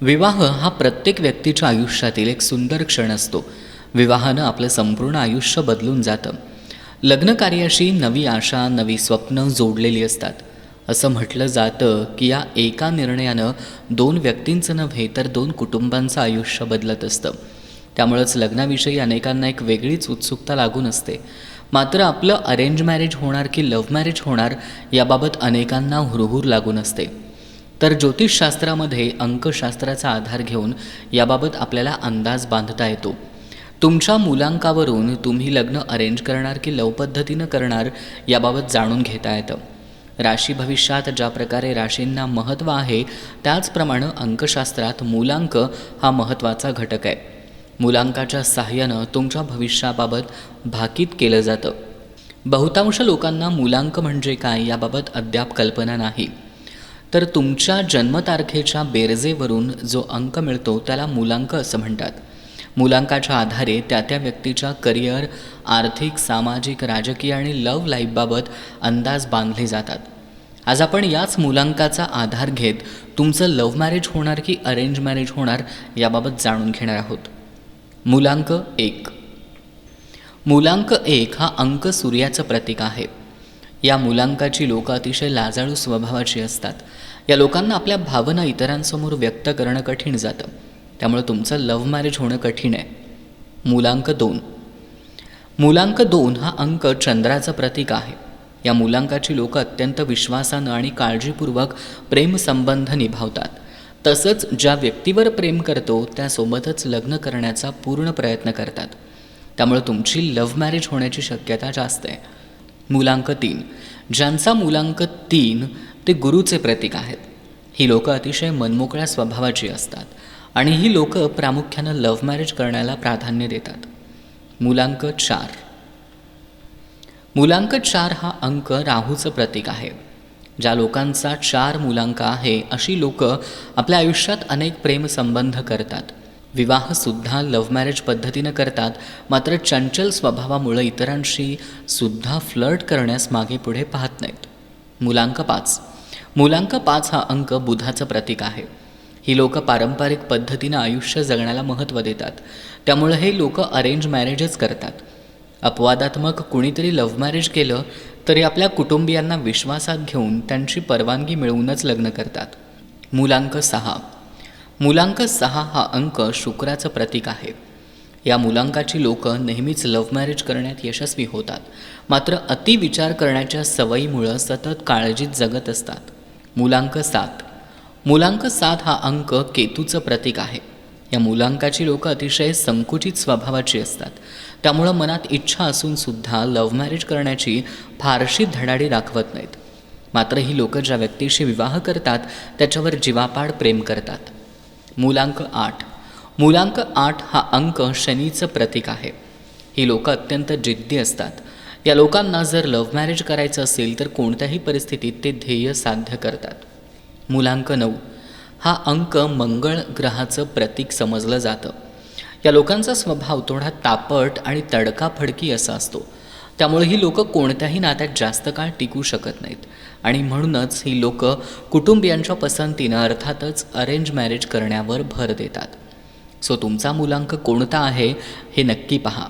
विवाह हा प्रत्येक व्यक्तीच्या आयुष्यातील एक सुंदर क्षण असतो. विवाहानं आपलं संपूर्ण आयुष्य बदलून जातं. लग्नकार्याशी नवी आशा नवी स्वप्न जोडलेली असतात. असं म्हटलं जातं की या एका निर्णयानं दोन व्यक्तींचं नव्हे तर दोन कुटुंबांचं आयुष्य बदलत असतं. त्यामुळंच लग्नाविषयी अनेकांना एक वेगळीच उत्सुकता लागून असते. मात्र आपलं अरेंज मॅरेज होणार की लव्ह मॅरेज होणार याबाबत अनेकांना हुरहुर लागून असते. तर ज्योतिषशास्त्रामध्ये अंकशास्त्राचा आधार घेऊन याबाबत आपल्याला अंदाज बांधता येतो. तुमच्या मुलांकावरून तुम्ही लग्न अरेंज करणार की लव पद्धतीनं करणार याबाबत जाणून घेता येतं. राशी भविष्यात ज्या प्रकारे राशींना महत्त्व आहे त्याचप्रमाणे अंकशास्त्रात मूलांक हा महत्त्वाचा घटक आहे. मुलांकाच्या सहाय्यानं तुमच्या भविष्याबाबत भाकीत केलं जातं. बहुतांश लोकांना मुलांक म्हणजे काय याबाबत अद्याप कल्पना नाही. तर तुमच्या जन्मतारखेच्या बेरजेवरून जो अंक मिळतो त्याला मुलांक असं म्हणतात. मुलांकाच्या आधारे त्या त्या व्यक्तीच्या करिअर आर्थिक सामाजिक राजकीय आणि लव्ह लाईफबाबत अंदाज बांधले जातात. आज आपण याच मुलांकाचा आधार घेत तुमचं लव्ह मॅरेज होणार की अरेंज मॅरेज होणार याबाबत जाणून घेणार आहोत. मुलांक एक. मुलांक एक हा अंक सूर्याचं प्रतीक आहे. या मुलांकाची लोकं अतिशय लाजाळू स्वभावाची असतात. या लोकांना आपल्या भावना इतरांसमोर व्यक्त करणं कठीण जातं. त्यामुळे तुमचं लव्ह मॅरेज होणं कठीण आहे. मुलांक दोन. मुलांक दोन हा अंक चंद्राचं प्रतीक आहे. या मुलांकाची लोकं अत्यंत विश्वासानं आणि काळजीपूर्वक प्रेमसंबंध निभावतात. तसंच ज्या व्यक्तीवर प्रेम करतो त्यासोबतच लग्न करण्याचा पूर्ण प्रयत्न करतात. त्यामुळे तुमची लव्ह मॅरेज होण्याची शक्यता जास्त आहे. मुलांक तीन. ज्यांचा मुलांक तीन ते गुरुचे प्रतीक आहेत. ही लोकं अतिशय मनमोकळ्या स्वभावाची असतात आणि ही लोकं प्रामुख्यानं लव्ह मॅरेज करण्याला प्राधान्य देतात. मुलांक चार. मुलांक चार हा अंक राहूचं प्रतीक आहे. ज्या लोकांचा चार मुलांक आहे अशी लोकं आपल्या आयुष्यात अनेक प्रेमसंबंध करतात. विवाहसुद्धा लव्ह मॅरेज पद्धतीनं करतात. मात्र चंचल स्वभावामुळं इतरांशी सुद्धा फ्लर्ट करण्यास मागे पुढे पाहत नाहीत. मुलांक पाच. मुलांक पाच हा अंक बुधाचं प्रतीक आहे. ही लोकं पारंपरिक पद्धतीनं आयुष्य जगण्याला महत्त्व देतात. त्यामुळं हे लोक अरेंज मॅरेजच करतात. अपवादात्मक कुणीतरी लव्ह मॅरेज केलं तरी आपल्या कुटुंबियांना विश्वासात घेऊन त्यांची परवानगी मिळवूनच लग्न करतात. मुलांक सहा. मुलांक सहा हा अंक शुक्राचं प्रतीक आहे. या मुलांकाची लोकं नेहमीच लव्ह मॅरेज करण्यात यशस्वी होतात. मात्र अतिविचार करण्याच्या सवयीमुळं सतत काळजीत जगत असतात. मुलांक सात. मुलांक सात हा अंक केतूचं प्रतीक आहे. या मुलांकाची लोकं अतिशय संकुचित स्वभावाची असतात. त्यामुळं मनात इच्छा असून सुद्धा लव्ह मॅरेज करण्याची फारशी धडाडी दाखवत नाहीत. मात्र ही लोकं ज्या व्यक्तीशी विवाह करतात त्याच्यावर जीवापाड प्रेम करतात. मुलांक आठ. मुलांक आठ हा अंक शनीचं प्रतीक आहे. ही लोकं अत्यंत जिद्दी असतात. या लोकांना जर लव्ह मॅरेज करायचं असेल तर कोणत्याही परिस्थितीत ते ध्येय साध्य करतात. मुलांक नऊ. हा अंक मंगळ ग्रहाचं प्रतीक समजलं जातं. या लोकांचा स्वभाव थोडा तापट आणि तडकाफडकी असा असतो. त्यामुळे ही लोकं कोणत्याही नात्यात जास्त काळ टिकू शकत नाहीत. आणि म्हणूनच ही लोकं कुटुंबियांच्या पसंतीनं अर्थातच अरेंज मॅरेज करण्यावर भर देतात. सो तुमचा मुलांक कोणता आहे हे नक्की पहा.